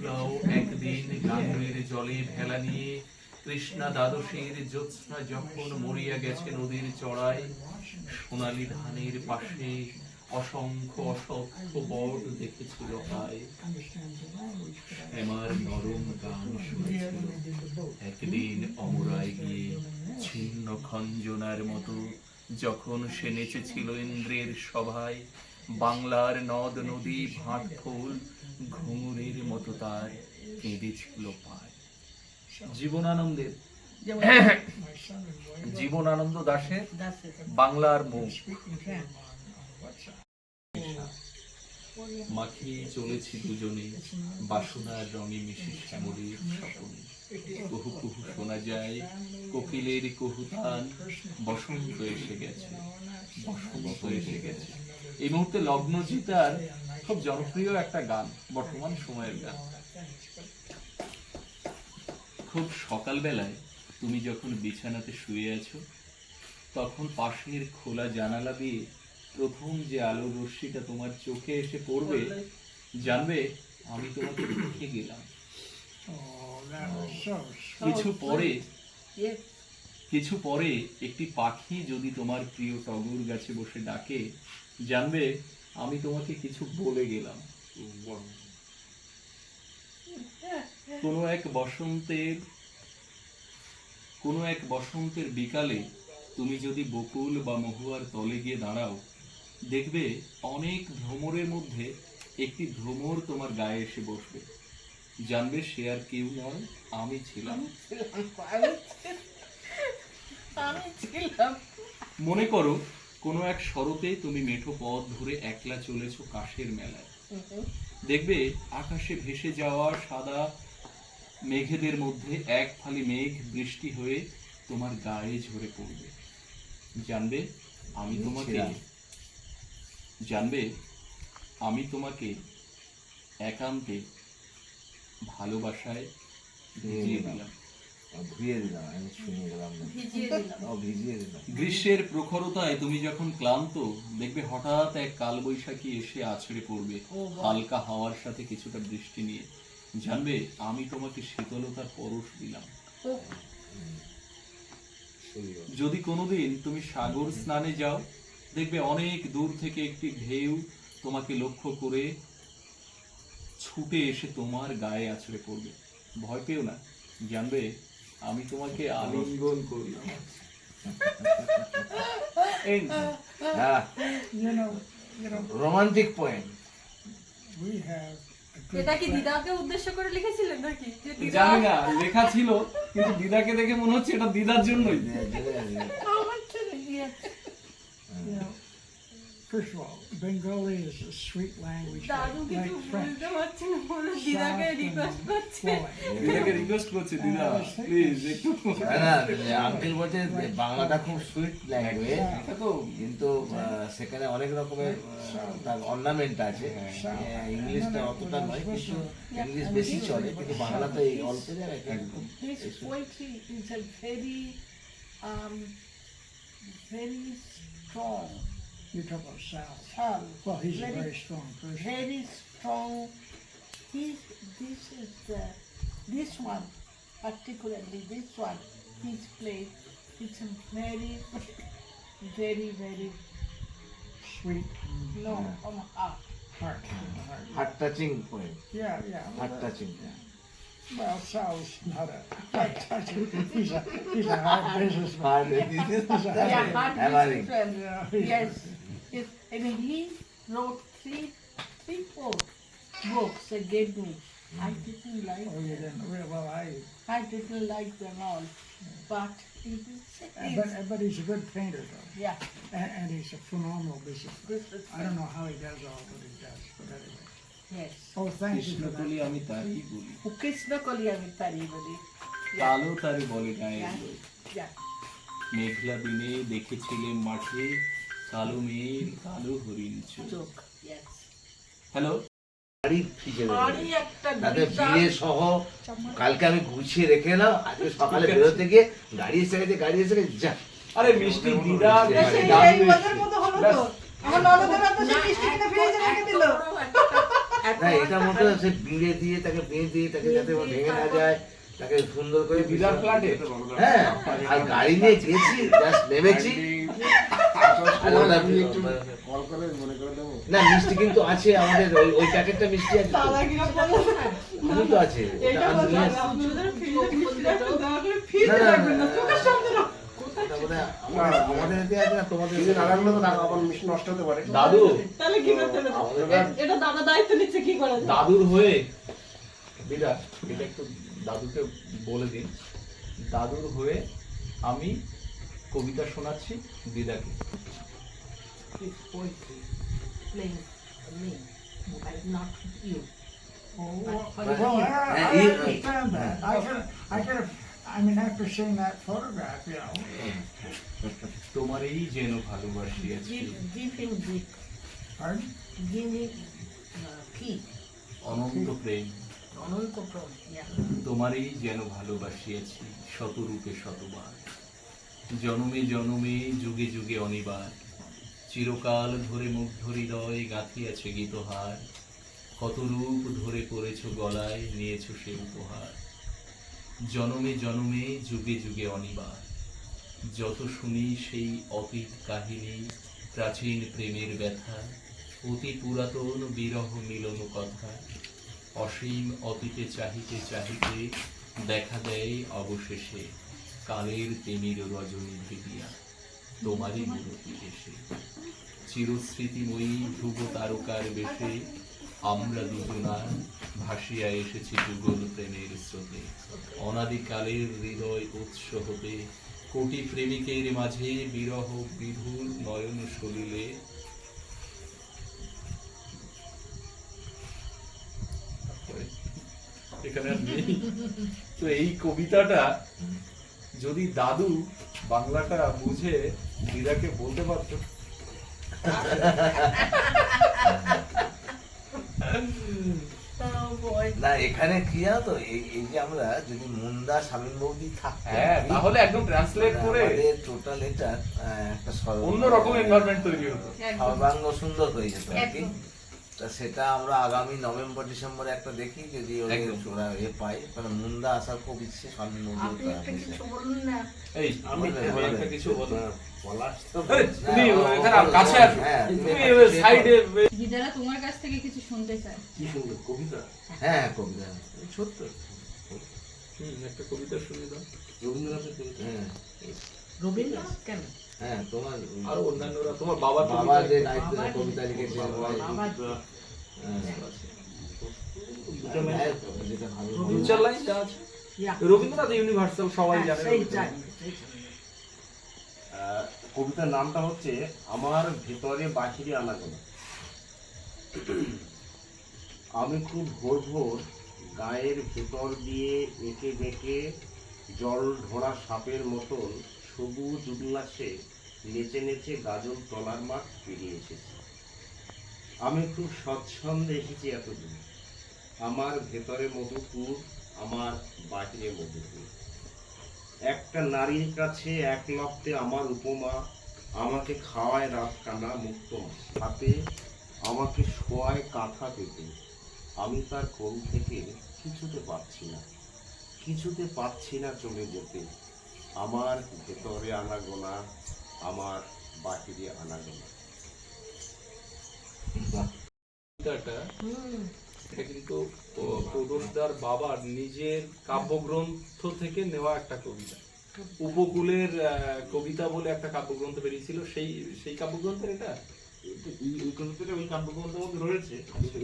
বেহুলাও একদিন গাঙ্গের জলে ভেলা নিয়ে কৃষ্ণা দ্বাদশের জ্যোৎস্না যখন মরিয়া গেছে নদীর চড়ায় সোনালী ধানের পাশে অসংখ্য অসংখ্য বট দেখেছিল আমার নরম গান শুনেছিল। একদিন অমরায় গিয়ে ছিন্ন খঞ্জনার মতো যখন সে নেচেছিল ইন্দ্রের সভায় বাংলার নদ নদী ভাট ফুল ঘুঙুরের মতো তার কেঁদেছিল পায়। জীবনানন্দের। জীবনানন্দ দাশের বাংলার মুখ। মাখিয়ে চলেছি দুজনে বাসনার রঙে মিশে শ্যামলের স্বপনে। কুহু কুহু শোনা যায় কোকিলের কুহুতান বসন্ত এসে গেছে বসন্ত এসে গেছে। এই মুহূর্তে লগ্ন জিতার খুব জনপ্রিয় একটা গান বর্তমান সময়ের গান খুব সকালবেলায় তুমি যখন বিছানাতে শুয়ে আছো তখন পাশের খোলা জানালা দিয়ে প্রথম যে আলোর রশ্মিটা তোমার চোখে এসে পড়বে জানবে আমি তোমাকে দেখে গেলাম কিছু পরে. কিছু পরে একটি পাখি যদি তোমার প্রিয় টগর গাছে বসে ডাকে, জানবে আমি তোমাকে কিছু বলে গেলাম। কোনো এক বসন্তের, কোনো এক বসন্তের বিকালে তুমি যদি বকুল বা মহুয়ার তলে গিয়ে দাঁড়াও, দেখবে অনেক ভ্রমরের মধ্যে একটি ভ্রমর তোমার গায়ে এসে বসবে। জানবে সে আর কেউ নয়, আমি ছিলাম। মনে করো কোনো এক শরতে তুমি মেঠো পথ ধরে একলা চলেছো কাশের মেলায়। দেখবে আকাশে ভেসে যাওয়া সাদা মেঘেদের মধ্যে এক ফালি মেঘ বৃষ্টি হয়ে তোমার গায়ে ঝরে পড়বে। জানবে আমি তোমাকে জানবে আমি তোমাকে একান্তে ভালোবাসায় ভিজিয়ে দিলাম। গ্রীষ্মের প্রখরতায় তুমি যখন ক্লান্ত দেখবে হঠাৎ এক কালবৈশাখী এসে আছড়ে পড়বে। হালকা হাওয়ার সাথে কিছুটা বৃষ্টি নিয়ে। জানবে আমি তোমাকে শীতলতার পরশ দিলাম। যদি কোনোদিন তুমি সাগর স্নানে যাও দেখবে অনেক দূর থেকে একটি ঢেউ তোমাকে লক্ষ্য করে ছুটে এসে তোমার গায়ে আছড়ে পড়বে। ভয় পেও না। জানবে আমি তোমাকে আলিঙ্গন হ্যাঁ know, রোমান্টিক পয়েন্ট এটা কি দিদাকে উদ্দেশ্য করে লিখেছিলেন নাকি? জানি না লেখা ছিল কিন্তু দিদাকে দেখে মনে হচ্ছে এটা দিদার জন্যই। আমার ছেলে গিয়ে You know, first of all, Bengali is a sweet language দাদু like, কিছু like French. বলতে পারছে না বলে দিদাকে Soft and রিকোয়েস্ট করছে flowing. দিদাকে রিকোয়েস্ট করছে দিদা প্লিজ একটু না আঙ্কেল বলছে যে বাংলাটা খুব সুইট ল্যাঙ্গুয়েজ এটা তো কিন্তু আহ, সেখানে অনেক রকমের আহ, তার অর্নামেন্ট আছে। আহ, ইংলিশটা অতটা নয় কিন্তু ইংলিশ বেশি চলে কিন্তু বাংলা তো এই অল্প জায়গায় একদম This poetry is a very, um, very strong. You're about Sal. Well, he's a very, strong person. very strong. He's, this is the, this one, particularly this one, he's played. It's a very, very, very Sweet. No, low on heart. Heart, heart. Heart touching point. Yeah, yeah. Heart touching. Well, Sal's not a heart touching. He's a, he's a hard businessman. Heart Yeah, is Yeah, Yes. yes. I mean, he wrote three, three, four books and gave me. I didn't like Oh, you them. didn't, re- well, I, I didn't like them all, but it is, uh, but, but he's a good painter though. yeah, And, and he's a phenomenal businessman. this is, I don't know how he does all that he does, but anyway. yes. Oh, thank you Krishna for কলি that. আমি তারই বলি ও কৃষ্ণ কলি আমি তারি বলি Yeah, কালো তারে বলে গায়ে Yeah. বই। yeah. মেঘলা দিনে দেখেছিলেন মাঠে কালো মেয়ের কালো হরিণ চোখ। হ্যালো সহ কালকে আমি গুছিয়ে রেখে এলাম আজকে সকালে বেরোতে গিয়ে গাড়ি এসে গেছে গাড়ি এসে গেছে যা। আরে মিষ্টি দিদা এটা মতো সে বিড়ে দিয়ে তাকে বেঁধে দিয়ে তাকে যাতে ভেঙে না যায়। তাকে সুন্দর করে বিরাট ফ্ল্যাটে হ্যাঁ আর গাড়ি নিয়ে গেছি জাস্ট নেমেছি কল করে মনে করে দেবো না মিষ্টি কিন্তু আছে আমাদের ওই ওই প্যাকেটটা মিষ্টি আছে তো। তো আছে দাদুর হয়ে বিরাট এটা একটু দাদুকে বলে দিন। দাদুর হয়ে আমি কবিতা শোনাচ্ছি দিদাকে। তোমার এই যেন ভালোবাসি অনন্ত প্রেম। তোমারই যেন ভালোবাসিয়াছি শতরূপে শতবার। জনমে জনমে, যুগে যুগে অনিবার। চিরকাল ধরে মুগ্ধ হৃদয় গাঁথিয়াছে গীতহার। কত রূপ ধরে পড়েছ গলায় নিয়েছ সে উপহার। জনমে জনমে, যুগে যুগে অনিবার। যত শুনি সেই অতীত কাহিনী, প্রাচীন প্রেমের ব্যথা, অতি পুরাতন বিরহ মিলন কথা। অসীম অতীতে চাহিতে চাহিতে দেখা দেয় অবশেষে কালের তেমির রজনী ভিডিয়া তোমারই মূরতি এসে। চিরস্মৃতিময়ী ধ্রুব তারকার বেশে আমরা দুজনা ভাসিয়া এসেছি যুগল প্রেমের স্রোতে। অনাদিকালের হৃদয় উৎস হতে কোটি প্রেমিকের মাঝে বিরহ বিধুর নয়ন সলিলে এখানে আর নেই। তো এই কবিতাটা যদি দাদু বাংলাটা বুঝে দিদাকে বলতে পারতো। না এখানে কি জানো তো এই এই যে আমরা যদি মুন্দা স্বামীন বৌদি থাকতো হ্যাঁ তাহলে একদম ট্রান্সলেট করে টোটাল এটা একটা অন্য রকম এনভায়রনমেন্ট তৈরি হতো। সর্বাঙ্গ সুন্দর হয়ে যেত আর। তা সেটা আমরা আগামী নভেম্বর ডিসেম্বরে একটা দেখি যদি ওরা এ পাই। কারণ মুন্দা আসার খুব ইচ্ছে স্বামীন বৌদি আপনি একটা কিছু বলুন না। এই আমি একটা কিছু বলো পলাশ তুমি এখানে কাছে আসো হ্যাঁ, তোমার কাছ থেকে কিছু শুনতে চায়। কি সুন্দর কবিতা? হ্যাঁ কবিতা। ছোট্ট। একটা কবিতা শুনে দাও। রবীন্দ্রনাথের কবিতা। হ্যাঁ। রবীন্দ্র কেন? হ্যাঁ তোমার আরও অন্যান্যরা তোমার বাবা যে নাইট কবিতা লিখেছে. রবীন্দ্রনাথ ইউনিভার্সাল সবাই জানে কবিতার নামটা হচ্ছে আমার ভেতরে বাহিরে আনাগোনা আমি খুব ভোর ভোর গায়ের ভেতর দিয়ে এঁকে বেঁকে জল ঢোড়া সাপের মতন সবুজ উল্লাসে নেচে নেচে গাজল তলার মাঠ পেরিয়ে এসেছি। আমি খুব স্বচ্ছন্দে এসেছি এতদূর আমার ভেতরে মধুপুর আমার বাহিরে মধুপুর একটা নারীর কাছে এক লপ্তে আমার উপমা, আমাকে খাওয়ায় রাত কানা মুক্ত হাতে আমাকে শোয়ায় কাঁথা পেতে। আমি তার কোল থেকে কিছুতে পাচ্ছি না, কিছুতে পাচ্ছি না চলে যেতে। আমার ভেতরে আনাগোনা আমার বাহিরে আনাগোনা কবিতাটা এটা কিন্তু প্রদোষদার বাবার নিজের কাব্যগ্রন্থ থেকে নেওয়া একটা কবিতা। উপকূলের আহ, কবিতা বলে একটা কাব্যগ্রন্থ বেরিয়েছিল সেই সেই কাব্যগ্রন্থের এটা? এই এই কবিতাটা ওই কাব্যগ্রন্থের মধ্যে রয়েছে।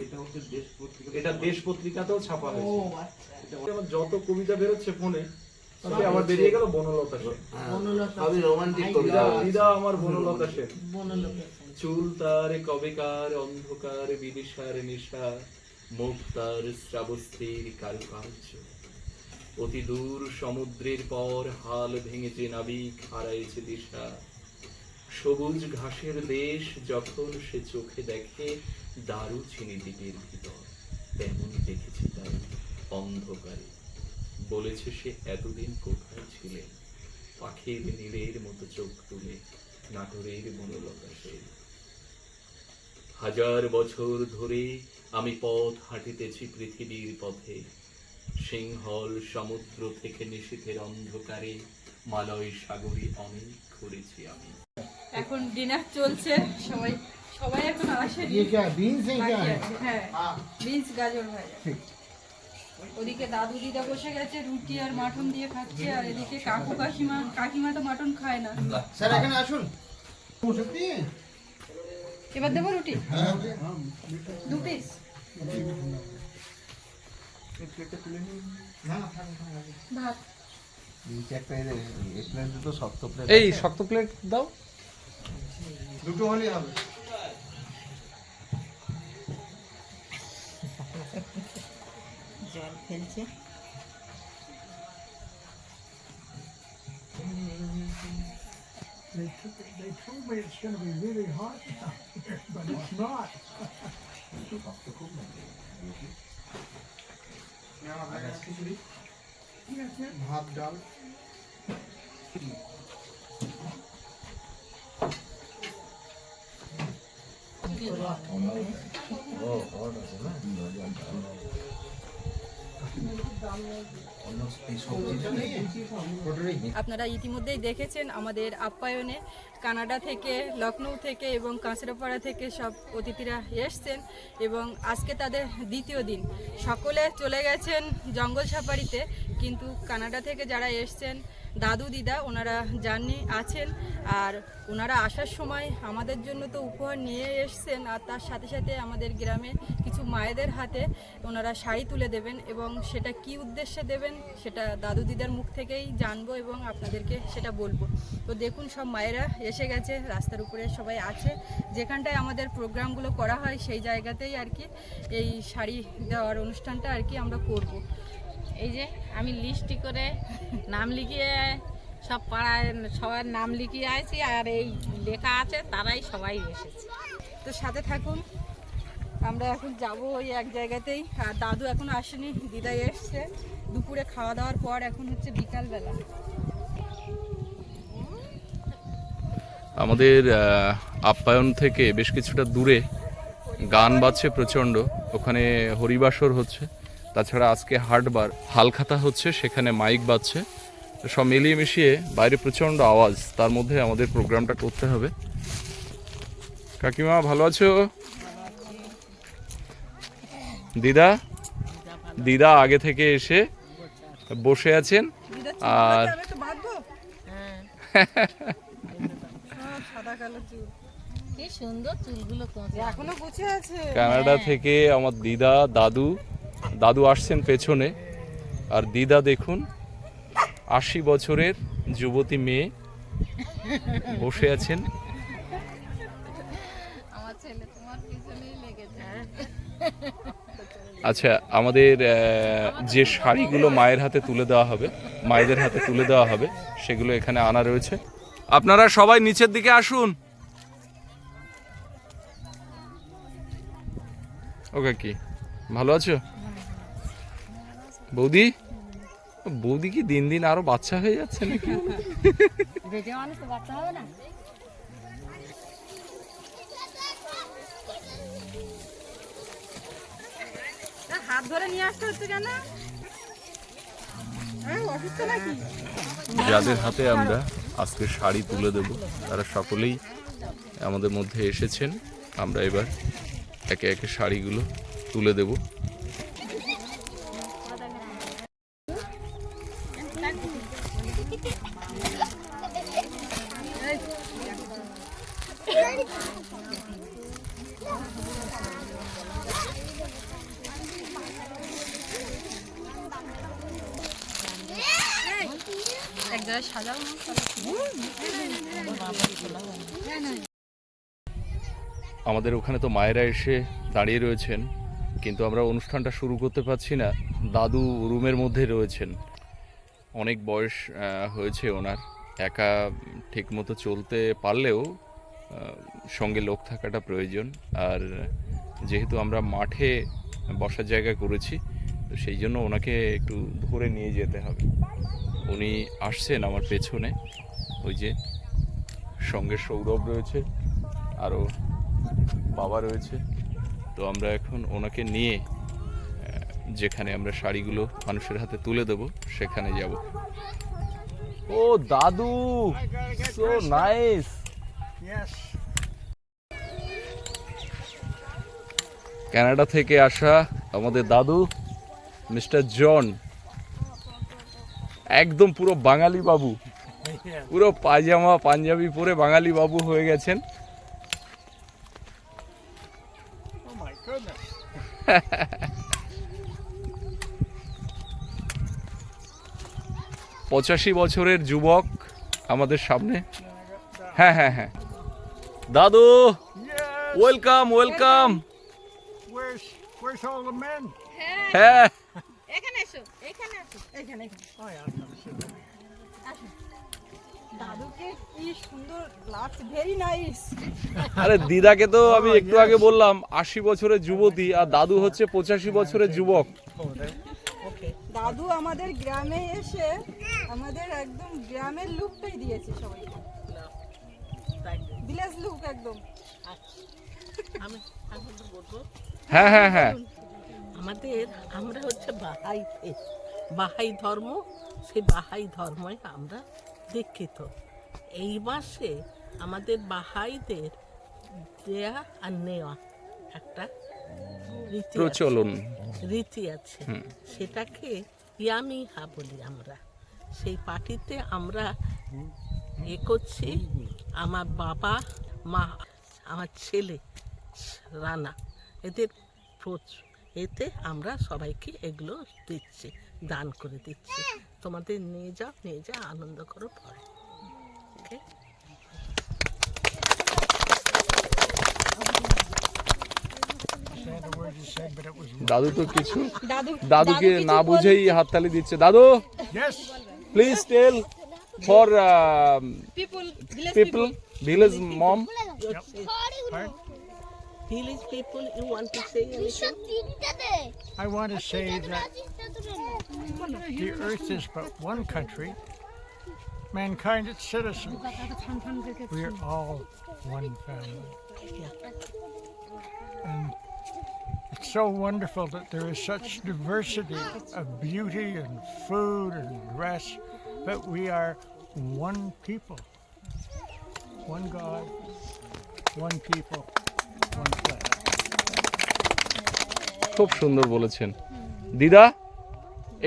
এটা হচ্ছে দেশ পত্রিকা এটা দেশ পত্রিকাতেও ছাপা হয়েছে। আচ্ছা। আমার যত কবিতা বেরোচ্ছে ফোনে তাতে বেরিয়ে গেল বনলতা সেন হ্যাঁ, বনলতা সবই রোমান্টিক কবিতা। দিদা আমার বনলতা সেন চুল তার কবেকার অন্ধকার বিদিশার নিশা মুখ তার শ্রাবস্তির কারুকার্য। অতি দূর সমুদ্রের পর হাল ভেঙেছে নাবিক হারাইছে দিশা। সবুজ ঘাসের দেশ যখন সে চোখে দেখে দারু চিনি দ্বীপের ভিতর তেমন দেখেছি তার অন্ধকারে। বলেছে সে এতদিন কোথায় ছিলে? পাখির নীড়ের মতো চোখ তুলে নাটোরের মনোলতা সে হাজার বছর ধরে আমি পথ হাঁটিতেছি পৃথিবীর পথে। সিংহল সমুদ্র থেকে নিশীথের অন্ধকারে মালয় সাগরে অনেক ঘুরেছি আমি। এখন ডিনার চলছে সবাই সবাই এখন আসে হ্যাঁ, বিনস গাজর হয়ে যায় ওদিকে দাদু দিদা বসে গেছে রুটি আর মাটন দিয়ে খাচ্ছে আর এদিকে কাকু কাকিমা কাকিমা তো মাটন খায় না। স্যার এখানে আসুন। এবার দেবো রুটি? দু পিস এই শক্ত প্লেট দাও। দুটো হলেই হবে। জল ফেলছে They, took, they told me it's going to be really hot down here, but it's not. ভাত ডাল আপনারা ইতিমধ্যেই দেখেছেন আমাদের আপ্যায়নে কানাডা থেকে লখনৌ থেকে এবং কাঁচরাপাড়া থেকে সব অতিথিরা এসছেন এবং আজকে তাদের দ্বিতীয় দিন। সকলে চলে গেছেন জঙ্গল সাফারিতে, কিন্তু কানাডা থেকে যারা এসছেন দাদু দিদা ওনারা জার্নি আছেন আর ওনারা আসার সময় আমাদের জন্য তো উপহার নিয়ে এসছেন আর তার সাথে সাথে আমাদের গ্রামে কিছু মায়েদের হাতে ওনারা শাড়ি তুলে দেবেন এবং সেটা কি উদ্দেশ্যে দেবেন সেটা দাদু দিদার মুখ থেকেই জানব এবং আপনাদেরকে সেটা বলব। তো দেখুন, সব মায়েরা এসে গেছে, রাস্তার উপরে সবাই আছে। যেখানটায় আমাদের প্রোগ্রামগুলো করা হয় সেই জায়গাতেই আর কি এই শাড়ি দেওয়ার অনুষ্ঠানটা আর কি আমরা করব। এই যে আমি লিস্টি করে নাম লিখিয়ে সব পাড়ায় সবার নাম লিখিয়ে আছি আর এই লেখা আছে, তারাই সবাই এসেছে। তো সাথে থাকুন, আমরা এখন যাব ওই এক জায়গাতেই। আর দাদু এখন আসেনি, দিদাই এসছে। দুপুরে খাওয়া দাওয়ার পর এখন হচ্ছে বিকালবেলা। আমাদের আপ্যায়ন থেকে বেশ কিছুটা দূরে গান বাজছে প্রচণ্ড। ওখানে হরিবাসর হচ্ছে। তাছাড়া আজকে হাটবার হালখাতা হচ্ছে সেখানে মাইক বাজছে। সব মিলিয়ে মিশিয়ে বাইরে প্রচণ্ড আওয়াজ তার মধ্যে আমাদের প্রোগ্রামটা করতে হবে। কাকিমা ভালো আছো? দিদা? দিদা আগে থেকে এসে বসে আছেন আর- আমি একটু বাঁধবো সব সাদা কালো চুল কি সুন্দর চুলগুলো কোঁচে এখনও গুছে আছে। কানাডা থেকে আমার দিদা দাদু দাদু আসছেন পেছনে। আর দিদা দেখুন আশি বছরের যুবতী মেয়ে বসে আছেন। আচ্ছা আমাদের যে শাড়িগুলো মায়ের হাতে তুলে দেওয়া হবে মায়েদের হাতে তুলে দেওয়া হবে সেগুলো এখানে আনা রয়েছে। আপনারা সবাই নিচের দিকে আসুন। ওকে কি ভালো আছো? বৌদি? বৌদি কি দিন দিন আরও বাচ্চা হয়ে যাচ্ছে নাকি? বেটে মানুষ তো বাচ্চা হবে না তা হাত ধরে নিয়ে আসতে হচ্ছে কেন? হ্যাঁ নাকি? যাদের হাতে আমরা আজকে শাড়ি তুলে দেব তারা সকলেই আমাদের মধ্যে এসেছেন। আমরা এবার একে একে শাড়িগুলো তুলে দেব। আমাদের ওখানে তো মায়েরা এসে দাঁড়িয়ে রয়েছেন, কিন্তু আমরা অনুষ্ঠানটা শুরু করতে পারছি না। দাদু রুমের মধ্যে রয়েছেন। অনেক বয়স হয়েছে ওনার। একা ঠিকমতো চলতে পারলেও সঙ্গে লোক থাকাটা প্রয়োজন। আর যেহেতু আমরা মাঠে বসার জায়গা করেছি, তো সেই জন্য ওনাকে একটু ধরে নিয়ে যেতে হবে। উনি আসছেন আমার পেছনে। ওই যে সঙ্গে সৌরভ রয়েছে, আরও বাবা রয়েছে। তো আমরা এখন ওনাকে নিয়ে যেখানে আমরা শাড়িগুলো মানুষের হাতে তুলে দেব, সেখানে যাব। ও, দাদু! So nice. কানাডা থেকে আসা আমাদের দাদু, মিস্টার জন। একদম পুরো বাঙালি বাবু। পুরো পায়জামা পাঞ্জাবি পরে বাঙালি বাবু হয়ে গেছেন. পঁচাশি বছরের যুবক আমাদের সামনে। হ্যাঁ হ্যাঁ হ্যাঁ। দাদু ওয়েলকাম ওয়েলকাম men? হ্যাঁ। আরে দিদাকে তো আমি একটু আগে বললাম আশি বছরের যুবতী আর দাদু হচ্ছে পঁচাশি বছরের যুবক। Oh, দাদু আমাদের গ্রামে এসে আমাদের একদম গ্রামের লুকটাই দিয়েছে সবাইকে ভিলেজ লুক একদম। আমি আমি বলব? হ্যাঁ হ্যাঁ হ্যাঁ। আমাদের আমরা হচ্ছে বাহাই দেশ বাহাই ধর্ম সেই বাহাই ধর্মে আমরা দীক্ষিত। এই মাসে আমাদের বাহাইদের দেয়া আর নেওয়া একটা রীতি। প্রচলন। রীতি আছে। সেটাকে ইয়ামিহা বলি আমরা। সেই পার্টিতে আমরা এ করছি আমার বাবা মা আমার ছেলে রানা এদের প্রচ- এতে আমরা সবাইকে এগুলো দিচ্ছি। দান করে দিচ্ছি। তোমাদের নিয়ে যাও নিয়ে যাও আনন্দ করো পরে। ওকে. দাদু তো কিছু দাদু দাদুকে না বুঝেই হাততালি দিচ্ছে। দাদু. Please tell for people village mom. Village people you want to say anything I want to say that the earth is but one country. Mankind its citizens. We are all one family. And it's so wonderful that there is such diversity of beauty and food and dress, but we are one people, one God, one people, one flag. খুব সুন্দর বলেছেন। দিদা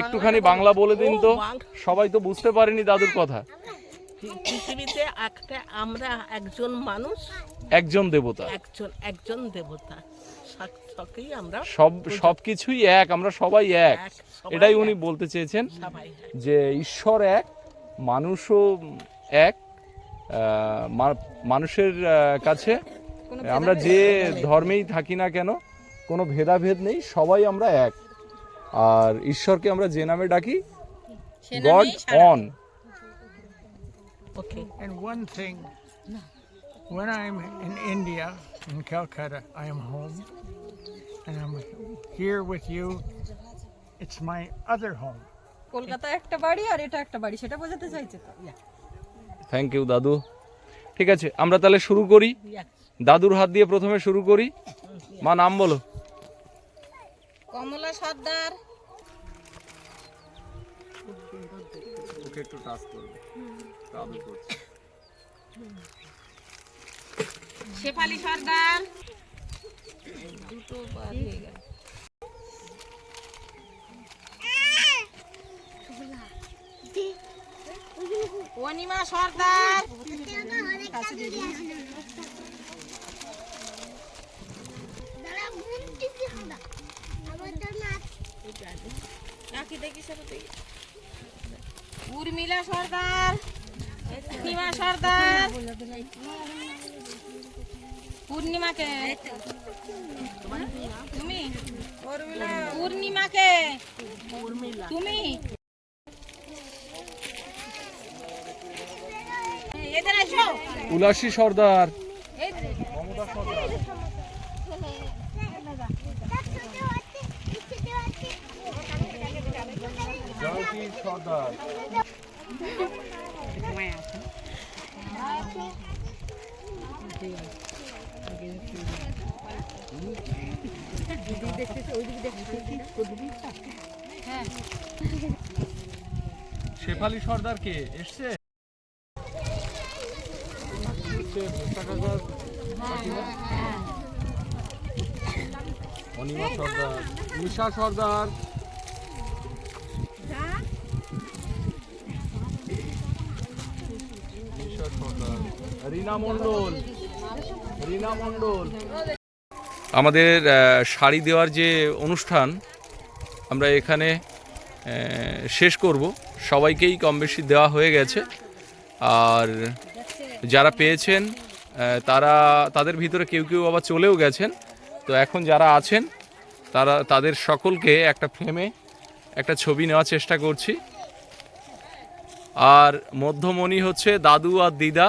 একটুখানি বাংলা বলে দিন তো। সবাই তো বুঝতে পারেনি দাদুর কথা। পৃথিবীতে একটা আমরা একজন মানুষ। একজন দেবতা। একজন একজন দেবতা। আমরা সব সবকিছুই এক আমরা সবাই এক। এটাই উনি বলতে চেয়েছেন যে ঈশ্বর এক মানুষও এক মানুষের কাছে আমরা যে ধর্মেই থাকি না কেন কোনো ভেদাভেদ নেই সবাই আমরা এক। আর ঈশ্বরকে আমরা যে নামে ডাকি god on okay And one thing, when I'm in India, in Calcutta, I am home, and I'm here with you. It's my other home. কলকাতায় একটা বাড়ি আর এটা একটা বাড়ি সেটা বোঝাতে চাইছে তো। থ্যাংক ইউ দাদু। ঠিক আছে আমরা তাহলে শুরু করি। দাদুর হাত দিয়ে প্রথমে শুরু করি। মা নাম বলো। কমলা সর্দার। ওকে একটু টাচ করবে। দাদু করছে। শেফালি সর্দার। দুটো বার হয়ে গেল। অনিমা সর্দার। উর্মিলা সর্দার পূর্ণিমা সর্দার পূর্ণিমাকে। তুমি? পূর্ণিমাকে। তুমি? উলাসী সর্দার। শেফালি সর্দার কে? এসছে? অনিমা সর্দার। নিশা সর্দার। মণ্ডল আমাদের শাড়ি দেওয়ার যে অনুষ্ঠান, আমরা এখানে শেষ করব। সবাইকেই কম বেশি দেওয়া হয়ে গেছে। আর যারা পেয়েছেন তারা, তাদের ভিতরে কেউ কেউ আবার চলেও গেছেন। তো এখন যারা আছেন, তারা, তাদের সকলকে একটা ফ্রেমে একটা ছবি নেওয়ার চেষ্টা করছি। আর মধ্যমণি হচ্ছে দাদু আর দিদা।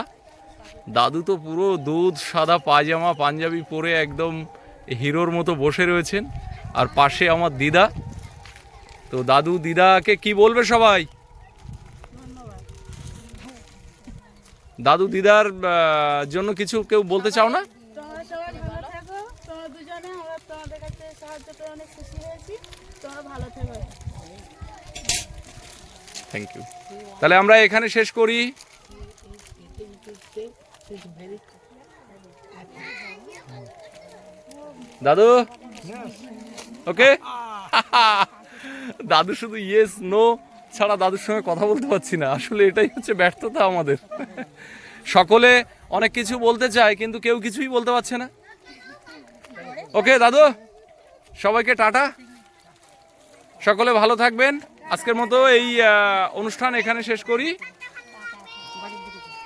দাদু তো পুরো দুধ সাদা পায়জামা পাঞ্জাবি পরে একদম হিরোর মতো বসে রয়েছেন। আর পাশে আমার দিদা। তো দাদু দিদাকে কি বলবে সবাই? দাদু দিদার জন্য কিছু কেউ বলতে চাও না? থ্যাংক ইউ তাহলে আমরা এখানে শেষ করি। দাদু? ওকে? দাদু শুধু ইয়েস নো ছাড়া দাদুর সঙ্গে কথা বলতে পারছি না। আসলে এটাই হচ্ছে ব্যর্থতা আমাদের। সকলে অনেক কিছু বলতে চায়, কিন্তু কেউ কিছুই বলতে পারছে না। ওকে, দাদু? সবাইকে টাটা। সকলে ভালো থাকবেন। আজকের মতো এই অনুষ্ঠান এখানে শেষ করি।